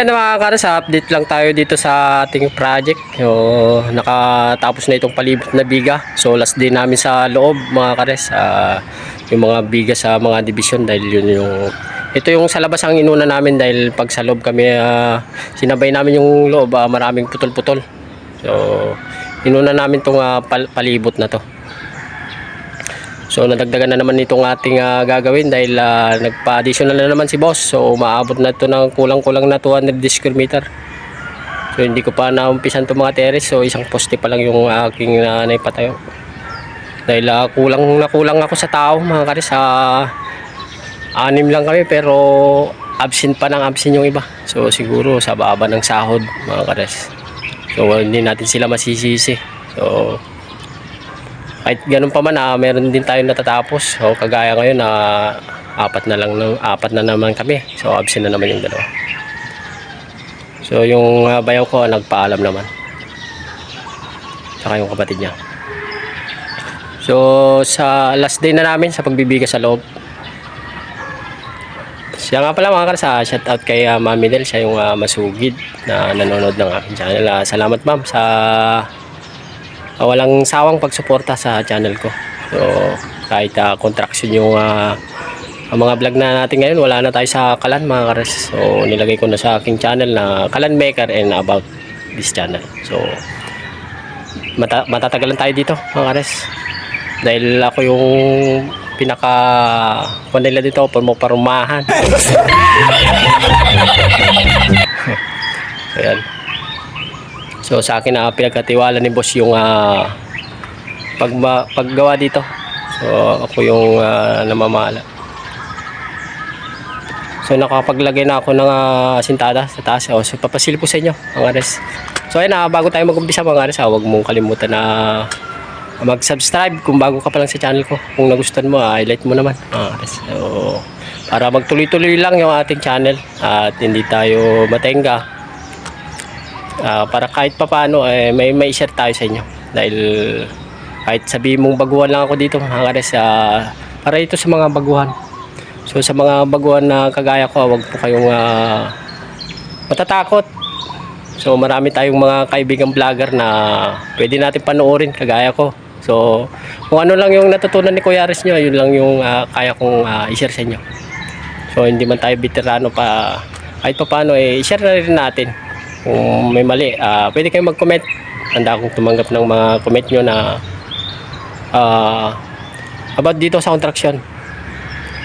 Yan mga karas, update lang tayo dito sa ating project. So, nakatapos na itong palibot na biga. So last day namin sa loob mga kares. ah, yung mga biga sa mga division dahil yun yung... Ito yung sa labas ang inuna namin dahil pag sa loob kami ah, sinabay namin yung loob ah, maraming putol-putol. So inuna namin itong pal- palibot na to. So nadagdagan na naman itong ating ah, gagawin dahil ah, nagpa-additional na naman si boss. So umaabot na ito ng kulang-kulang na 200 square meter. So hindi ko pa naumpisan itong mga terrace. So isang poste pa lang yung aking uh, naipatayo. Dahil ah, kulang na kulang ako sa tao mga karis. Ah, anim lang kami pero absent pa ng absent yung iba. So siguro sa baba ng sahod mga karis. So hindi natin sila masisisi. So kahit ganun pa man ah, meron din tayo natatapos. So kagaya ngayon na apat na lang ng apat na naman kami. So absent na naman yung dalawa. So yung ah, bayaw ko nagpaalam naman. Saka yung kapatid niya. So sa last day na namin sa pagbibiga sa loob. Siya nga pala mga karsa shout out kay uh, Mami Del. Siya yung ah, masugid na nanonood ng aking channel. Ah, salamat ma'am sa Ah, walang sawang pagsuporta sa channel ko. So, kahit uh, contraction yung ang mga vlog na natin ngayon, wala na tayo sa Kalan mga kares. So, nilagay ko na sa aking channel na Kalan Maker and about this channel. So, mata matatagalan tayo dito mga kares. Dahil ako yung pinaka kung nila dito parumahan. Ayan. So sa akin na pinagkatiwala ni boss yung ah, pagma, paggawa dito. So ako yung ah, namamala. So nakapaglagay na ako ng ah, sintada sa taas. O, so papasil po sa inyo mga ares. So ayun na bago tayo mag-umpisa mga ares, ah, huwag mong kalimutan na mag-subscribe kung bago ka pa lang sa channel ko. Kung nagustuhan mo, ah, highlight mo naman mga ares. So para magtuloy-tuloy lang yung ating channel at hindi tayo matenga Ah, para kahit papaano eh, may may share tayo sa inyo. Dahil kahit sabihin mong baguhan lang ako dito mga kares ah, para ito sa mga baguhan. So sa mga baguhan na kagaya ko wag po kayong ah, matatakot. So marami tayong mga kaibigang vlogger na pwede natin panoorin kagaya ko. So kung ano lang yung natutunan ni Kuya Ares nyo yun lang yung ah, kaya kong ah, i-share sa inyo. So hindi man tayo veterano pa kahit papaano eh i-share na rin natin kung may mali, ah, pwede kayong mag-comment. Handa akong tumanggap ng mga comment nyo na ah, about dito sa contraction.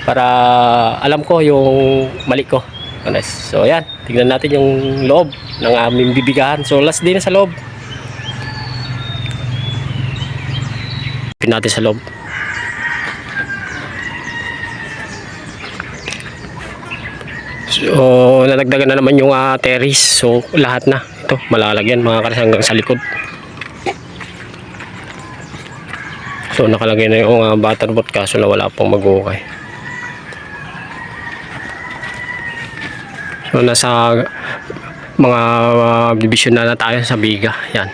Para alam ko yung mali ko. Honest. So, yan. Tignan natin yung loob ng aming bibigahan. So, last day na sa loob. Pin natin sa loob. So, nadagdagan na naman yung uh, terrace. So, lahat na. Ito, malalagyan mga karas hanggang sa likod. So, nakalagay na yung uh, butterboard kaso na wala pong mag-ukay. So, nasa mga uh, division na na tayo sa biga. Yan.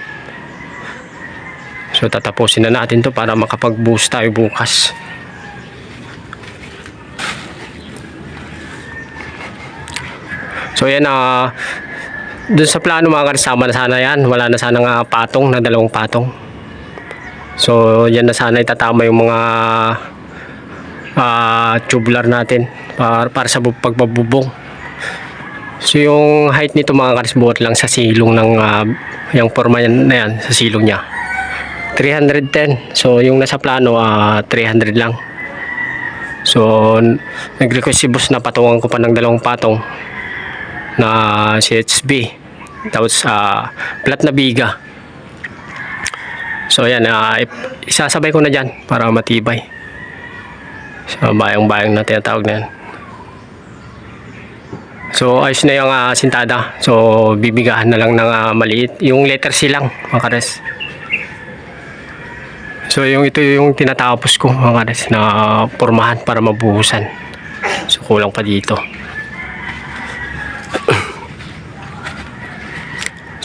So, tatapusin na natin to para makapag-boost tayo bukas. So yan ah dun sa plano mga karisama na sana yan. Wala na sana nga patong na dalawang patong. So yan na sana itatama yung mga ah tubular natin para, para sa bu- pagbabubong. So yung height nito mga karis buhat lang sa silong ng ah, yung forma na yan sa silong niya. 310. So yung nasa plano ah 300 lang. So nag-request si boss na patungan ko pa ng dalawang patong na CHB tapos sa plat na biga. So yan uh, isasabay ko na dyan para matibay. So bayang bayang na tinatawag na yan. So ayos na yung ah, sintada. So bibigahan na lang ng ah, maliit. Yung letter C lang mga kares. So yung ito yung tinatapos ko mga kares na pormahan para mabuhusan. So kulang pa dito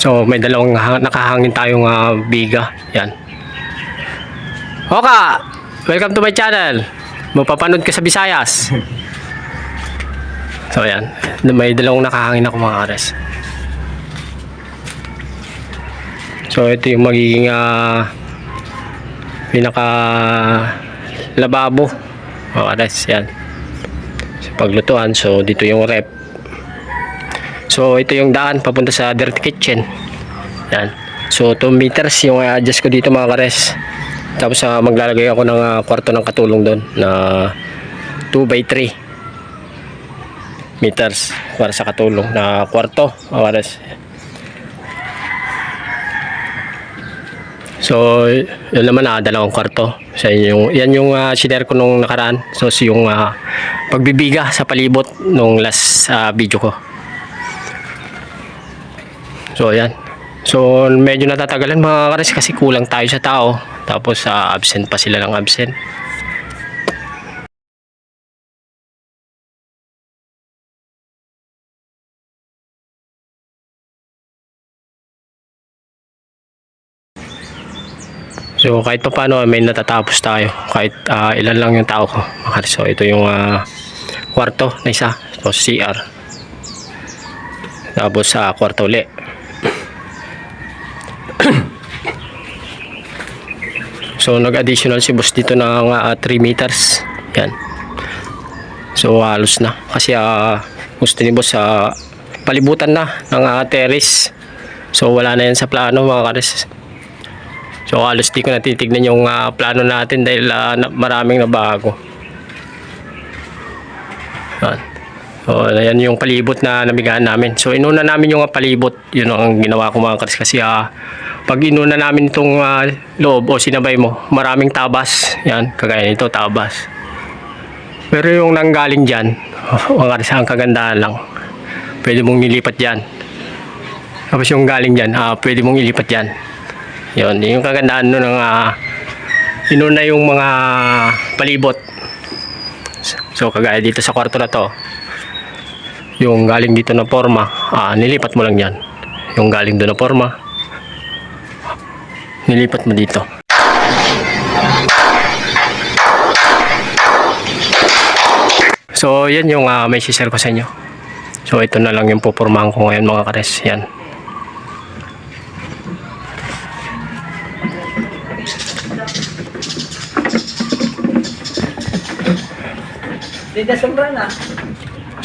So may dalawang ha- nakahangin tayong ah, biga. Yan. Oka, welcome to my channel. Mapapanood ka sa Visayas. So ayan, may dalawang nakahangin ako mga kares. So ito yung magiging ah, pinaka lababo. Mga kares, yan. Sa paglutuan, so dito yung rep. So ito yung daan papunta sa dirty kitchen. Yan. So 2 meters yung i-adjust ko dito mga kares. Tapos ah, maglalagay ako ng ah, kwarto ng katulong doon na 2 by 3 meters para sa katulong na kwarto mga kares. So, yun naman na dalawang kwarto. Sa yung yan yung uh, sinare ko nung nakaraan. So, yung ah, pagbibiga sa palibot nung last ah, video ko. So, ayan. So, medyo natatagalan mga kares kasi kulang tayo sa tao. Tapos, ah, absent pa sila ng absent. So, kahit pa paano, may natatapos tayo. Kahit ah, ilan lang yung tao ko. mga. So, ito yung ah, kwarto na isa. So, CR. Tapos, sa kwarto ulit. So nag-additional si boss dito ng ah, 3 meters. Yan. So halos na kasi ah, gusto ni boss sa palibutan na ng ah, terrace. So wala na yan sa plano mga kares. So halos di ko na titignan yung ah, plano natin dahil ah, na- maraming nabago. Yan. So ayan yung palibot na namigaan namin. So inuna namin yung palibot. Yun ang ginawa ko mga kares kasi ah, pag inuna namin itong ah, loob o sinabay mo, maraming tabas. Yan, kagaya nito, tabas. Pero yung nanggaling dyan, mga kares, ang kagandahan lang. Pwede mong nilipat dyan. Tapos yung galing dyan, ah, pwede mong ilipat dyan. Yun, yung kagandahan nun ng ah, inuna yung mga palibot. So, kagaya dito sa kwarto na to, yung galing dito na forma, ah, nilipat mo lang yan. Yung galing doon na forma, nilipat mo dito. So, yan yung ah, may share ko sa inyo. So, ito na lang yung pupurmahan ko ngayon mga kares. Yan. Hindi na sombra na.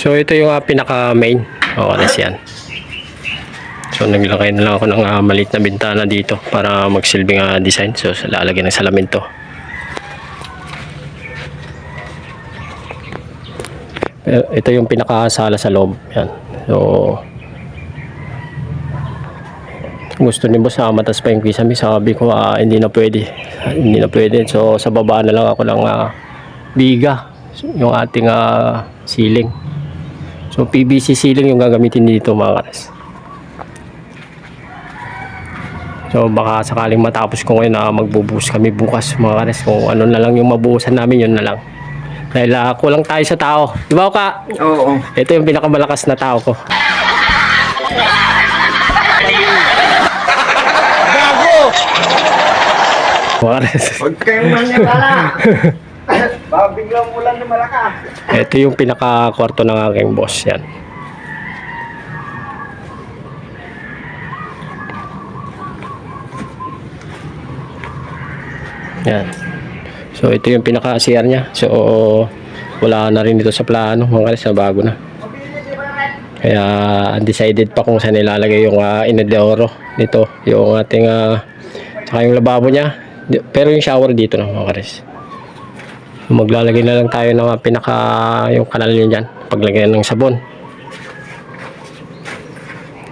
So, ito yung ah, pinaka-main. O, kares yan. So, naglagay na lang ako ng ah, maliit na bintana dito para magsilbing ah, design. So, lalagyan ng salamin to. Ito yung pinakasala sa loob. Yan. So, gusto ni boss ah, matas pa yung kisame. Sabi ko, ah, hindi na pwede. Hindi na pwede. So, sa baba na lang ako ng ah, biga. Yung ating ah, ceiling. So, PVC ceiling yung gagamitin dito mga karas. So, baka sakaling matapos ko ngayon na magbubuhos kami bukas mga karas. Kung ano na lang yung mabuhusan namin, yun na lang. Dahil ah, kulang tayo sa tao. Di ba ka? Oo. Ito yung pinakamalakas na tao ko. Juarez. Huwag kayong manyagala. Biglang ulan na malakas. Ito yung pinaka-kwarto ng aking boss. Yan. Yan. So, ito yung pinaka-CR niya. So, wala na rin dito sa plano. Mga kalis na bago na. Kaya, undecided pa kung saan ilalagay yung uh, inodoro nito. Yung ating, uh, saka yung lababo niya. Pero yung shower dito na mga kalis. Maglalagay na lang tayo ng uh, pinaka yung kanal niya dyan. Paglagay ng sabon.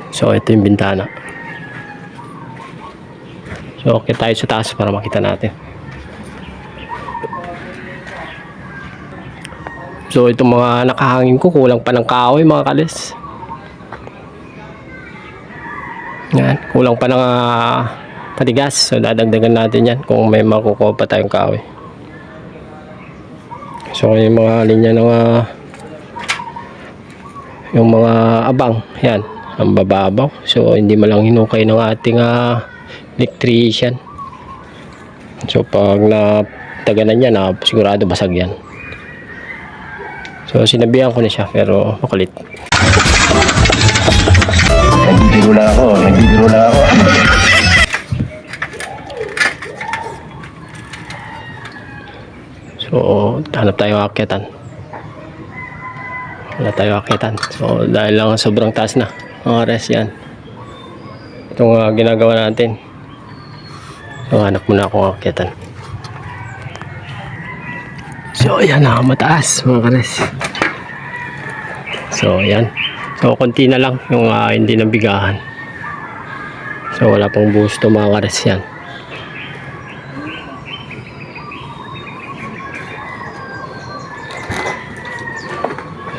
So, ito yung bintana. So, okay tayo sa taas para makita natin. So, itong mga nakahangin ko, kulang pa ng kahoy mga kalis. Yan, kulang pa ng ah, patigas. So, dadagdagan natin yan kung may makukuha pa tayong kahoy. So, yung mga linya ng ah, yung mga abang, yan, ang bababaw. So, hindi malang hinukay ng ating ah, electrician. So, pag na taganan yan, ah, sigurado basag yan. So sinabihan ko na siya pero makulit. Nagbibiro lang ako, nagbibiro lang ako. So hanap tayo akyatan. Wala tayo akyatan. So dahil lang sobrang taas na. Mga res yan. Itong ah, ginagawa natin. So hanap muna ako akyatan. So ayan na mataas mga kares. So ayan. So konti na lang yung ah, hindi nabigahan. So wala pang buhos to mga kares yan.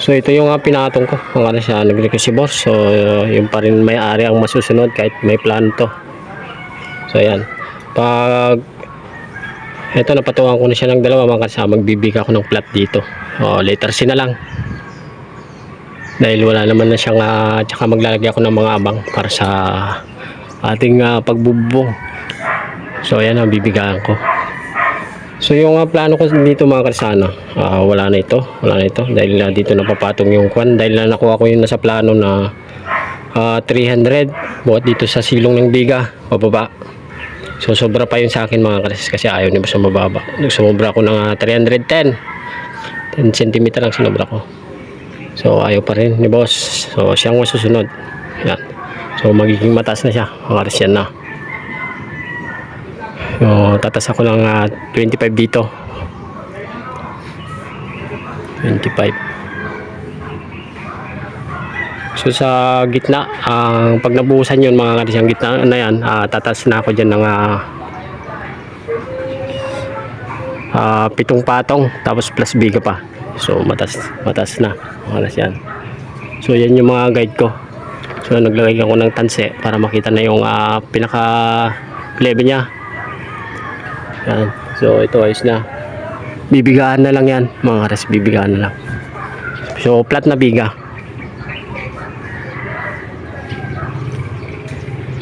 So ito yung uh, pinatong ko. Ang ano siya, nag-request si boss. So uh, yung pa rin may-ari ang masusunod kahit may plano to. So ayan. Pag ito napatukan ko na siya ng dalawa mga kasama. Magbibigay ako ng plat dito. O, later C na lang. Dahil wala naman na siyang uh, tsaka maglalagay ako ng mga abang para sa ating uh, pagbubong. So ayan ang bibigayan ko. So yung uh, plano ko dito mga karsana, ah, wala na ito, wala na ito dahil uh, dito napapatong yung kwan dahil na nakuha ko yung nasa plano na ah, 300 buhat dito sa silong ng biga, pababa. So sobra pa yun sa akin mga kars kasi ayaw ni boss na mababa. Sumobra ko ng ah, 310. 10 cm lang sinobra ko. So ayaw pa rin ni boss. So siyang masusunod. Yan. So magiging mataas na siya. Mga kars yan na. So, tatas ako ng ah, 25 dito. 25. So sa gitna, ang pag nabuhusan yun mga kadis, ang gitna na yan, ah, tatas na ako dyan ng ah, ah, pitong patong, tapos plus biga pa. So matas, matas na. Mga kadis yan. So yan yung mga guide ko. So naglagay ako ng tanse para makita na yung ah, pinaka level niya. Yan. So ito ayos na. Bibigaan na lang yan. Mga kares, bibigaan na lang. So flat na biga.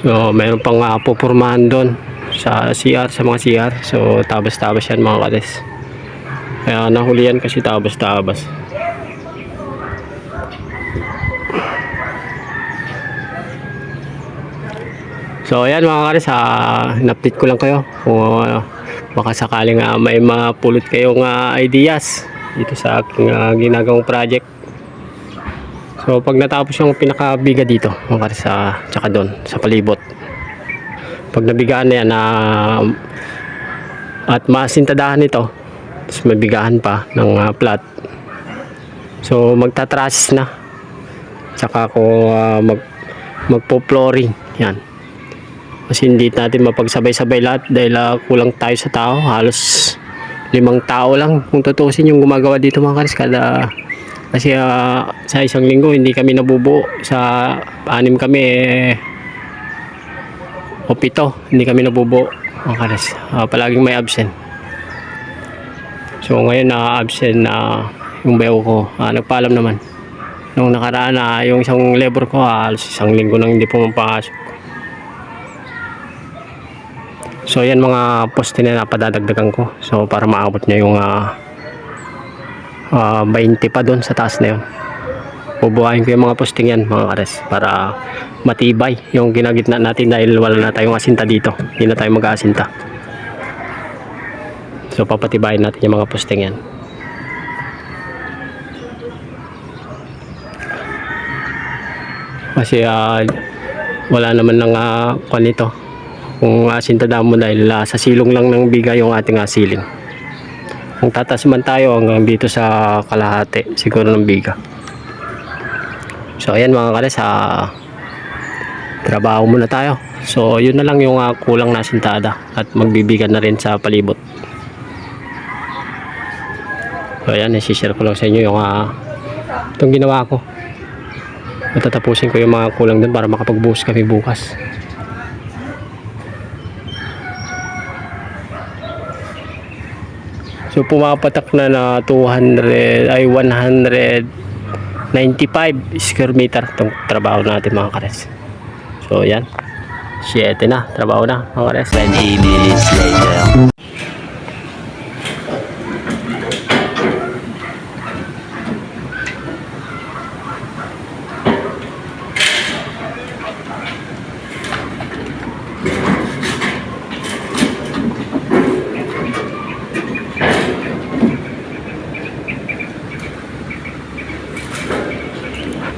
So mayroon pang uh, pupurmahan doon sa CR, sa mga CR. So tabas-tabas yan mga kares. Kaya nahuli yan kasi tabas-tabas. So ayan mga kares, uh, in-update ko lang kayo kung uh, baka sakaling uh, may mapulot kayong uh, ideas dito sa aking uh, ginagawang project. So pag natapos yung pinakabiga dito, mga kares, uh, tsaka doon sa palibot. Pag nabigaan na yan na at masintadahan ito, tapos mabigahan pa ng uh, plat. So magtatrasis na. Tsaka ako uh, mag magpo-flooring. Yan. Kasi hindi natin mapagsabay-sabay lahat dahil ah, kulang tayo sa tao. Halos limang tao lang kung tutusin yung gumagawa dito mga karis. Kada, kasi ah, sa isang linggo hindi kami nabubuo. Sa anim kami eh, o pito hindi kami nabubuo mga karis. Ah, palaging may absent. So ngayon na absent na yung bayaw ko. Ah, nagpaalam naman. Nung nakaraan na yung isang labor ko halos isang linggo nang hindi pumapasok. So yan mga poste na napadadagdagan ko. So para maabot niya yung ah ah, 20 pa doon sa taas na yun. Bubuhayin ko yung mga posting yan mga kares para matibay yung ginagitna natin dahil wala na tayong asinta dito. Hindi na tayo mag-aasinta. So papatibayin natin yung mga posting yan. Kasi ah, wala naman nang uh, kwan nito kung asintada mo dahil ah, sa silong lang ng biga yung ating uh, ceiling. Kung tatas man tayo hanggang dito sa kalahati siguro ng biga. So ayan mga kares, ah, trabaho muna tayo. So yun na lang yung ah, kulang na sintada at magbibigan na rin sa palibot. So ayan, isi-share ko lang sa inyo yung ah, itong ginawa ko. Matatapusin ko yung mga kulang dun para makapagbuhos kami bukas. So pumapatak na na 200 ay 195 square meter tong trabaho natin mga kares. So yan. 7 na trabaho na mga kares. 20 minutes later.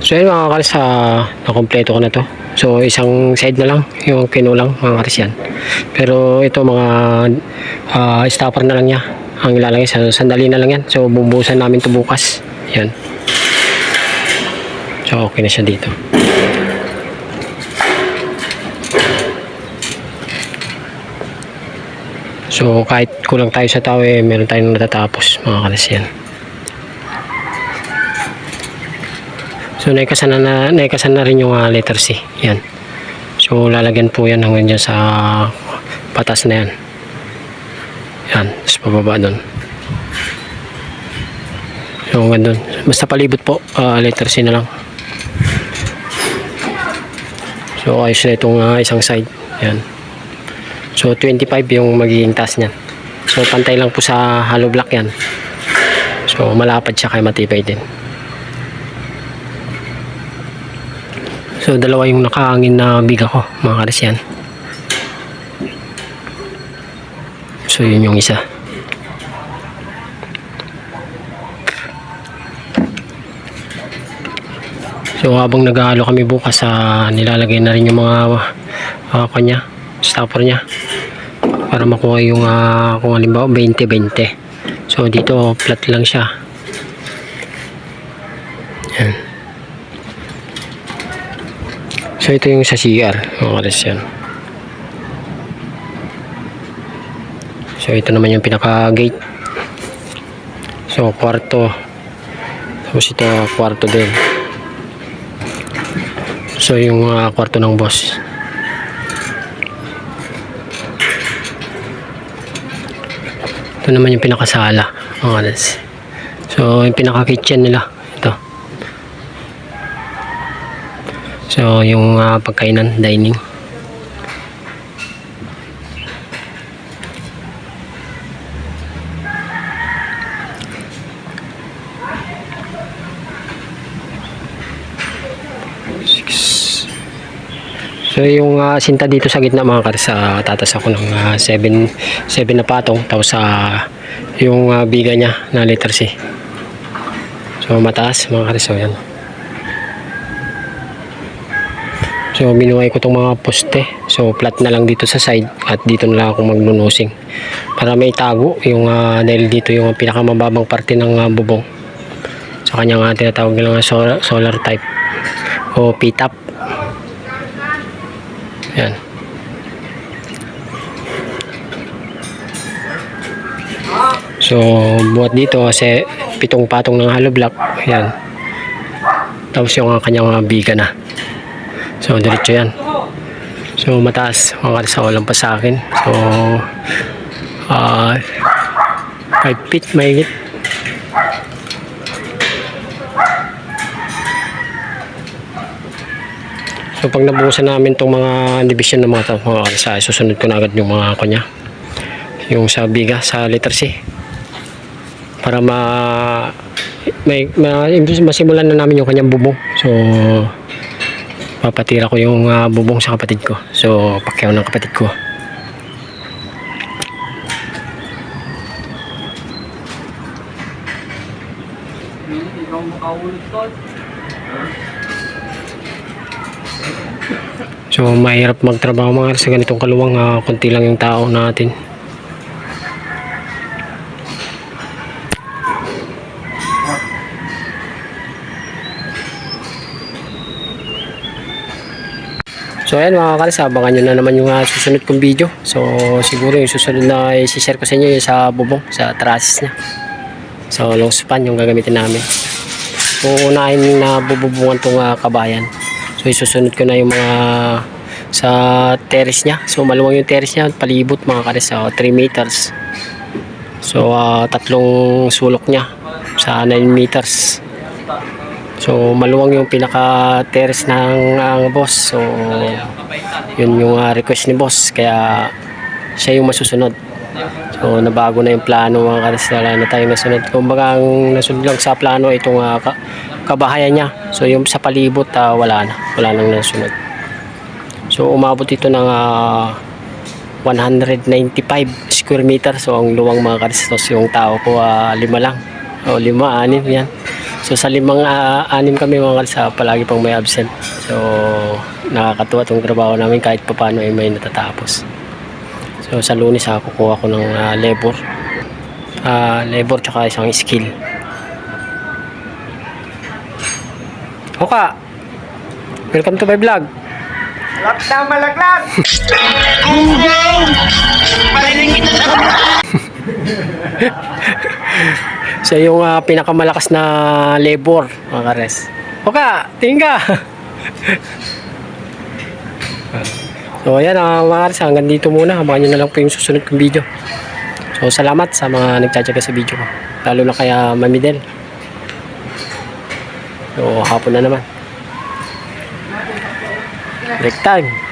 So yun mga karis, uh, nakompleto ko na to. So isang side na lang yung kinulang mga karis yan. Pero ito mga ah, stopper na lang niya. Ang ilalagay sa sandali na lang yan. So bubusan namin to bukas. Yan. So okay na siya dito. So kahit kulang tayo sa tao eh, meron tayong natatapos mga karis yan. So naikasan na, na, naikasan na rin yung ah, letter C. Yan. So lalagyan po yan hanggang dyan sa patas na yan. Yan. Tapos pababa doon. So hanggang doon. Basta palibot po. ah, letter C na lang. So ayos na itong ah, isang side. Yan. So 25 yung magiging taas niyan. So pantay lang po sa hollow block yan. So malapad siya kaya matibay din. So dalawa yung nakahangin na biga ko mga karis yan. So yun yung isa. So habang naghahalo kami bukas sa nilalagay na rin yung mga uh, kanya, stopper niya para makuha yung ah, kung halimbawa 20-20. So dito flat lang siya. Yan. So ito yung sa CR, mga kares yan. So ito naman yung pinaka gate. So kwarto. Tapos ito kwarto din. So yung ah, kwarto ng boss. Ito naman yung pinakasala, mga kares. So yung pinaka kitchen nila, ito. So, yung ah, pagkainan, dining. So, yung ah, sinta dito sa gitna mga kars, ah, tatas ako ng 7 7 na patong. Tapos, sa yung ah, biga niya na letter C. So, mataas mga kars. So, yan. So minuhay ko tong mga poste. So flat na lang dito sa side at dito na lang ako magnunusing. Para may tago yung ah, dahil dito yung pinakamababang parte ng ah, bubong. Sa kanyang uh, tinatawag nilang solar, solar type o P-top. Yan. So buhat dito kasi pitong patong ng hollow block. Yan. Tapos yung ah, kanyang ah, biga na. So, diretso yan. So, mataas. Mga sa walang pa sa akin. So, ah 5 feet mahigit. So, pag nabuhusan namin itong mga division ng mga ito, mga sa susunod ko na agad yung mga kanya. Yung sa biga, sa letter C. Para ma may, ma, masimulan na namin yung kanyang bubong. So, papatira ko yung ah, bubong sa kapatid ko. So, pakyaw ng kapatid ko. So, mahirap magtrabaho mga sa ganitong kaluwang. ah, konti lang yung tao natin. So ayan mga kalis, abangan nyo na naman yung ah, susunod kong video. So siguro yung susunod na i-share ko sa inyo yung sa bubong, sa trusses niya. So long span yung gagamitin namin. Uunahin na bububungan tong ah, kabayan. So isusunod ko na yung mga sa terrace niya. So maluwang yung terrace niya, palibot mga kalis, so, 3 meters. So ah, tatlong sulok niya sa 9 meters. So maluwang yung pinaka terrace ng ang boss. So yun yung ah, request ni boss kaya siya yung masusunod. So nabago na yung plano mga karis wala na tayong nasunod. Kumbaga ang nasunod lang sa plano itong ka- kabahayan niya. So yung sa palibot ah, wala na. Wala nang nasunod. So umabot ito ng ah, 195 square meter. So ang luwang mga tapos yung tao ko ah, lima lang. O lima, anim yan. So sa limang ah, anim kami mga kalsa, palagi pang may absent. So nakakatuwa tong trabaho namin kahit papaano ay may natatapos. So sa lunes ako kukuha ko ng ah, labor. Ah, labor tsaka isang skill. Oka, welcome to my vlog. Lak na So yung ah, pinakamalakas na labor, mga kares. Oka, tingin ka. so ayan ah, mga kares, hanggang dito muna. Abangan nyo na lang po yung susunod kong video. So salamat sa mga nagtsatsaga sa video ko. Lalo na kaya Mamidel. So hapon na naman. Break time.